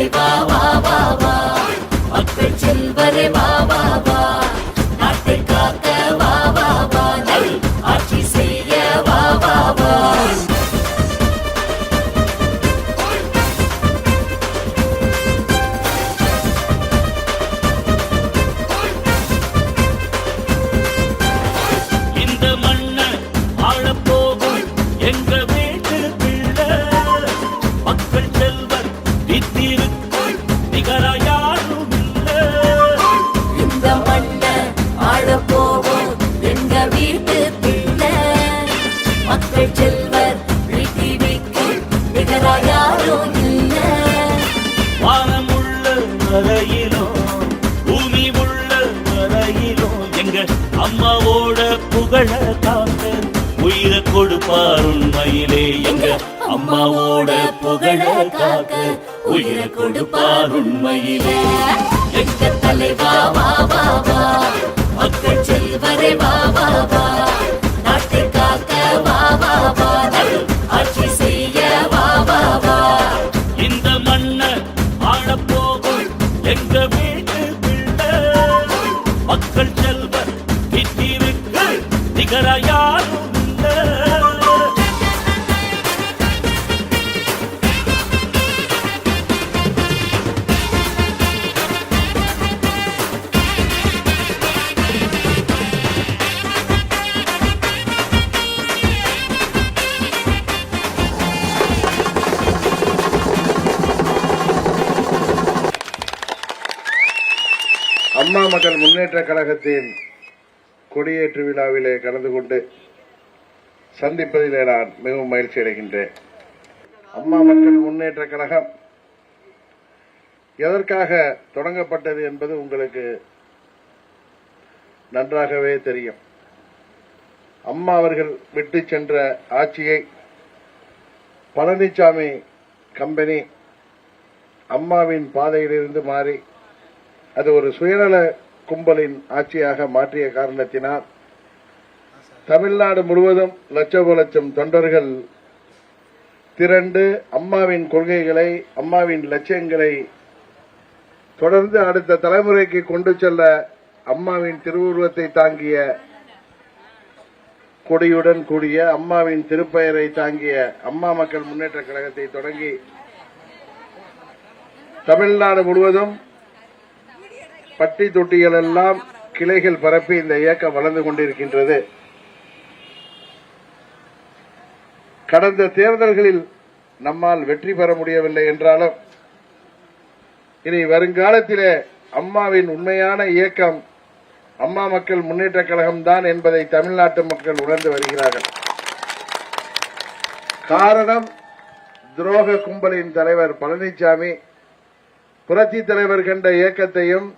செல்வரே வா வா வா வா. மக்கள் செல்வரே வா வா வா. நாட்டை காக்க வா வா வா. ஆட்சி செய்ய வா வா வா. இந்த மண்ணை ஆளப் எங்கள் உயிரை எங்க அம்மாவோட புகழ காக்க உயிரை கொடுப்பார் உண்மையிலே. எங்க தலைவா வா வா. மக்கள் செல்வரே வா வா வா. அம்மா மக்கள் முன்னேற்ற கழகத்தின் கொடியேற்று விழாவிலே கலந்து கொண்டு சந்திப்பதிலே நான் மிகவும் மகிழ்ச்சி அடைகின்றேன். அம்மா மக்கள் முன்னேற்ற கழகம் எதற்காக தொடங்கப்பட்டது என்பது உங்களுக்கு நன்றாகவே தெரியும். அம்மா அவர்கள் விட்டு சென்ற ஆட்சியை பழனிசாமி கம்பெனி அம்மாவின் பாதையிலிருந்து மாறி அது ஒரு சுயநல கும்பலின் ஆட்சியாக மாற்றிய காரணத்தினால் தமிழ்நாடு முழுவதும் லட்சோப லட்சம் தொண்டர்கள் திரண்டு அம்மாவின் கொள்கைகளை அம்மாவின் லட்சியங்களை தொடர்ந்து அடுத்த தலைமுறைக்கு கொண்டு செல்ல அம்மாவின் திருவுருவத்தை தாங்கிய கொடியுடன் கூடிய அம்மாவின் திருப்பெயரை தாங்கிய அம்மா மக்கள் முன்னேற்ற கழகத்தை தொடங்கி தமிழ்நாடு முழுவதும் பட்டி தொட்டிகள் எல்லாம் கிளைகள் பரப்பி இந்த இயக்கம் வளர்ந்து கொண்டிருக்கின்றது. கடந்த தேர்தல்களில் நம்மால் வெற்றி பெற முடியவில்லை என்றாலும் இனி வருங்காலத்திலே அம்மாவின் உண்மையான இயக்கம் அம்மா மக்கள் முன்னேற்ற கழகம் தான் என்பதை தமிழ்நாட்டு மக்கள் உணர்ந்து வருகிறார்கள். காரணம் துரோக கும்பலின் தலைவர் பழனிசாமி புரட்சி தலைவர் கண்ட இயக்கத்தையும்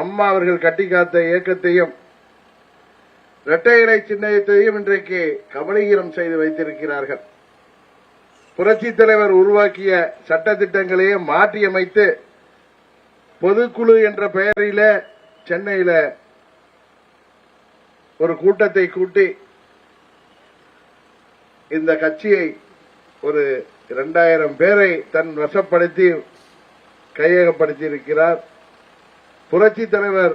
அம்மா அவர்கள் கட்டி காத்த இயக்கத்தையும் இரட்டையரை சின்னத்தையும் இன்றைக்கு கபலீகரம் செய்து வைத்திருக்கிறார்கள். புரட்சி தலைவர் உருவாக்கிய சட்ட திட்டங்களையே மாற்றியமைத்து பொதுக்குழு என்ற பெயரில சென்னையில ஒரு கூட்டத்தை கூட்டி இந்த கட்சியை ஒரு இரண்டாயிரம் பேரை தன் வசப்படுத்தி கையகப்படுத்தியிருக்கிறார். புரட்சி தலைவர்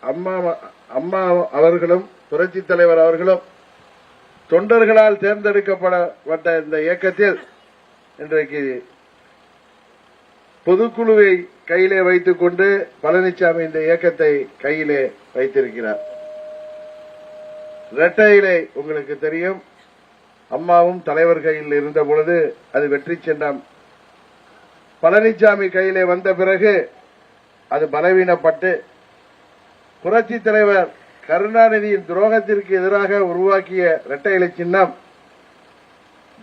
அம்மா அம்மா அவர்களும் புரட்சி தலைவர் அவர்களும் தொண்டர்களால் தேர்ந்தெடுக்கப்படப்பட்ட இந்த இயக்கத்தில் இன்றைக்கு பொதுக்குழுவை கையிலே வைத்துக் கொண்டு பழனிசாமி இந்த இயக்கத்தை கையிலே வைத்திருக்கிறார். இரட்டையிலே உங்களுக்கு தெரியும் அம்மாவும் தலைவர் கையில் இருந்த பொழுது அது வெற்றி சின்னம். பழனிசாமி கையிலே வந்த பிறகு அது பலவீனப்பட்டு புரட்சி தலைவர் கருணாநிதியின் துரோகத்திற்கு எதிராக உருவாக்கிய இரட்டை இலை சின்னம்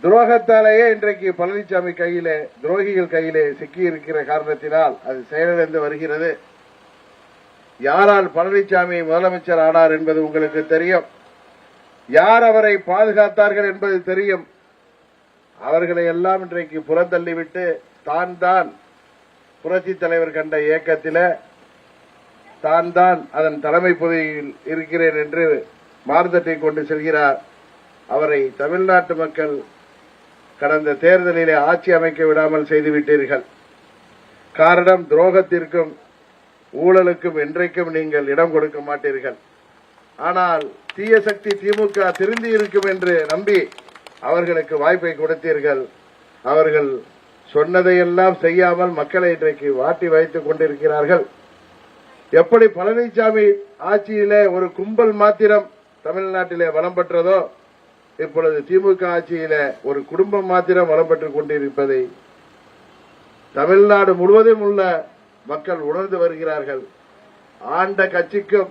துரோகத்தாலேயே இன்றைக்கு பழனிசாமி கையிலே துரோகிகள் கையிலே சிக்கியிருக்கிற காரணத்தினால் அது செயலிழந்து வருகிறது. யாரால் பழனிசாமி முதலமைச்சர் ஆனார் என்பது உங்களுக்கு தெரியும். யார் அவரை பாதுகாத்தார்கள் என்பது தெரியும். அவர்களை எல்லாம் இன்றைக்கு புறந்தள்ளிவிட்டு தான் தான் புரட்சி தலைவர் கண்ட இயக்கத்தில தான் தான் அதன் தலைமை பதவியில் இருக்கிறேன் என்று மாறுதட்டை கொண்டு செல்கிறார். அவரை தமிழ்நாட்டு மக்கள் கடந்த தேர்தலிலே ஆட்சி அமைக்க விடாமல் செய்துவிட்டீர்கள் காரணம் துரோகத்திற்கும் ஊழலுக்கும் என்றைக்கும் நீங்கள் இடம் கொடுக்க மாட்டீர்கள். ஆனால் தீய சக்தி திமுக திருந்தி இருக்கும் என்று நம்பி அவர்களுக்கு வாய்ப்பை கொடுத்தீர்கள். அவர்கள் சொன்னதையெல்லாம் செய்யாமல் மக்களை இன்றைக்கு வாட்டி வைத்துக் கொண்டிருக்கிறார்கள். எப்படி பழனிசாமி ஆட்சியிலே ஒரு கும்பல் மாத்திரம் தமிழ்நாட்டிலே வளம் பெற்றதோ இப்பொழுது திமுக ஆட்சியிலே ஒரு குடும்பம் மாத்திரம் வளம் பெற்றுக் கொண்டிருப்பதை தமிழ்நாடு முழுவதும் உள்ள மக்கள் உணர்ந்து வருகிறார்கள். ஆண்ட கட்சிக்கும்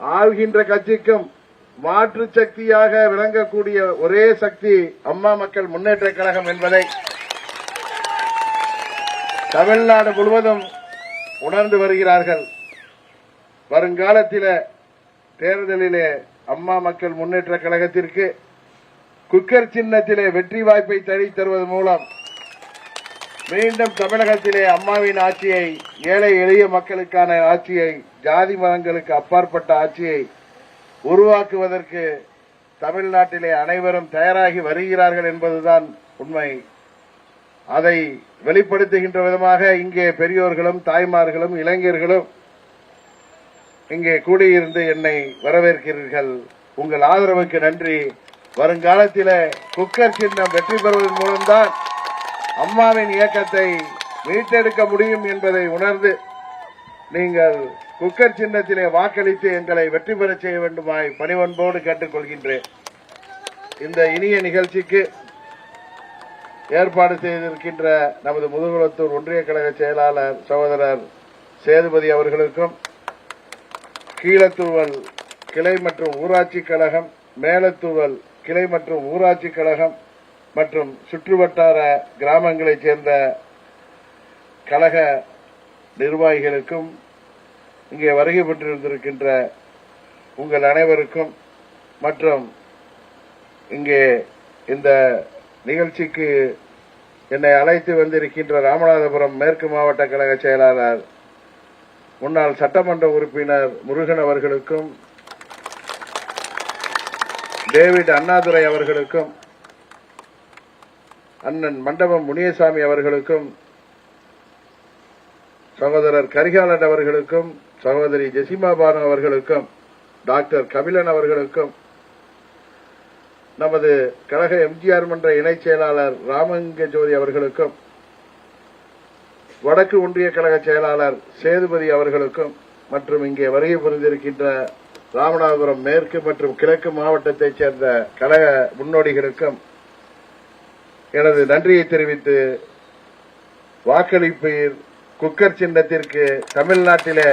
ஆள்கின்ற கட்சிக்கும் மாற்று சக்தியாக விளங்கக்கூடிய ஒரே சக்தி அம்மா மக்கள் முன்னேற்ற கழகம் என்பதை தமிழ்நாடு முழுவதும் உணர்ந்து வருகிறார்கள். வருங்காலத்தில் தேர்தலிலே அம்மா மக்கள் முன்னேற்ற கழகத்திற்கு குக்கர் சின்னத்திலே வெற்றி வாய்ப்பை தடி தருவது மூலம் மீண்டும் தமிழகத்திலே அம்மாவின் ஆட்சியை ஏழை எளிய மக்களுக்கான ஆட்சியை ஜாதி மதங்களுக்கு அப்பாற்பட்ட ஆட்சியை உருவாக்குவதற்கு தமிழ்நாட்டிலே அனைவரும் தயாராகி வருகிறார்கள் என்பதுதான் உண்மை. அதை வெளிப்படுத்துகின்ற விதமாக இங்கே பெரியோர்களும் தாய்மார்களும் இளைஞர்களும் இங்கே கூடியிருந்து என்னை வரவேற்கிறீர்கள். உங்கள் ஆதரவுக்கு நன்றி. வருங்காலத்தில் குக்கர் சின்னம் வெற்றி பெறுவதன் மூலம்தான் அம்மாவின் இயக்கத்தை மீட்டெடுக்க முடியும் என்பதை உணர்ந்து நீங்கள் குக்கர் சின்னத்திலே வாக்களித்து எங்களை வெற்றி பெறச் செய்ய வேண்டுமாய் பணிவன்போடு கேட்டுக்கொள்கின்றேன். இந்த இனிய நிகழ்ச்சிக்கு ஏற்பாடு செய்திருக்கின்ற நமது முதுகுளத்தூர் ஒன்றிய கழக செயலாளர் சகோதரர் சேதுபதி அவர்களுக்கும் கீழத்தூவல் கிளை மற்றும் ஊராட்சி கழகம் மேலத்தூவல் கிளை மற்றும் ஊராட்சி கழகம் மற்றும் சுற்றுவட்டார கிராமங்களைச் சேர்ந்த கழக நிர்வாகிகளுக்கும் இங்கே வருகை பெற்றிருந்திருக்கின்ற உங்கள் அனைவருக்கும் மற்றும் இங்கே இந்த நிகழ்ச்சிக்கு என்னை அழைத்து வந்திருக்கின்ற ராமநாதபுரம் மேற்கு மாவட்ட கழக செயலாளர் முன்னாள் சட்டமன்ற உறுப்பினர் முருகன் அவர்களுக்கும் டேவிட் அண்ணாதுரை அவர்களுக்கும் அண்ணன் மண்டபம் முனியசாமி அவர்களுக்கும் சகோதரர் கரிகாலன் அவர்களுக்கும் சகோதரி ஜெசிமா பானு அவர்களுக்கும் டாக்டர் கபிலன் அவர்களுக்கும் நமது கழக எம்ஜிஆர் மன்ற இணைச் செயலாளர் ராமலிங்க ஜோதி அவர்களுக்கும் வடக்கு ஒன்றிய கழக செயலாளர் சேதுபதி அவர்களுக்கும் மற்றும் இங்கே வருகை புரிந்திருக்கின்ற ராமநாதபுரம் மேற்கு மற்றும் கிழக்கு மாவட்டத்தைச் சேர்ந்த கழக முன்னோடிகளுக்கும் எனது நன்றியை தெரிவித்து வாக்களிப்பீர். குக்கர் சின்னத்திற்கு தமிழ்நாட்டிலே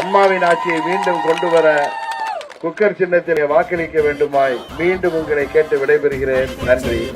அம்மாவின் ஆட்சியை மீண்டும் கொண்டு வர குக்கர் சின்னத்திலே வாக்களிக்க வேண்டுமாய் மீண்டும் உங்களை கேட்டு விடைபெறுகிறேன். நன்றி.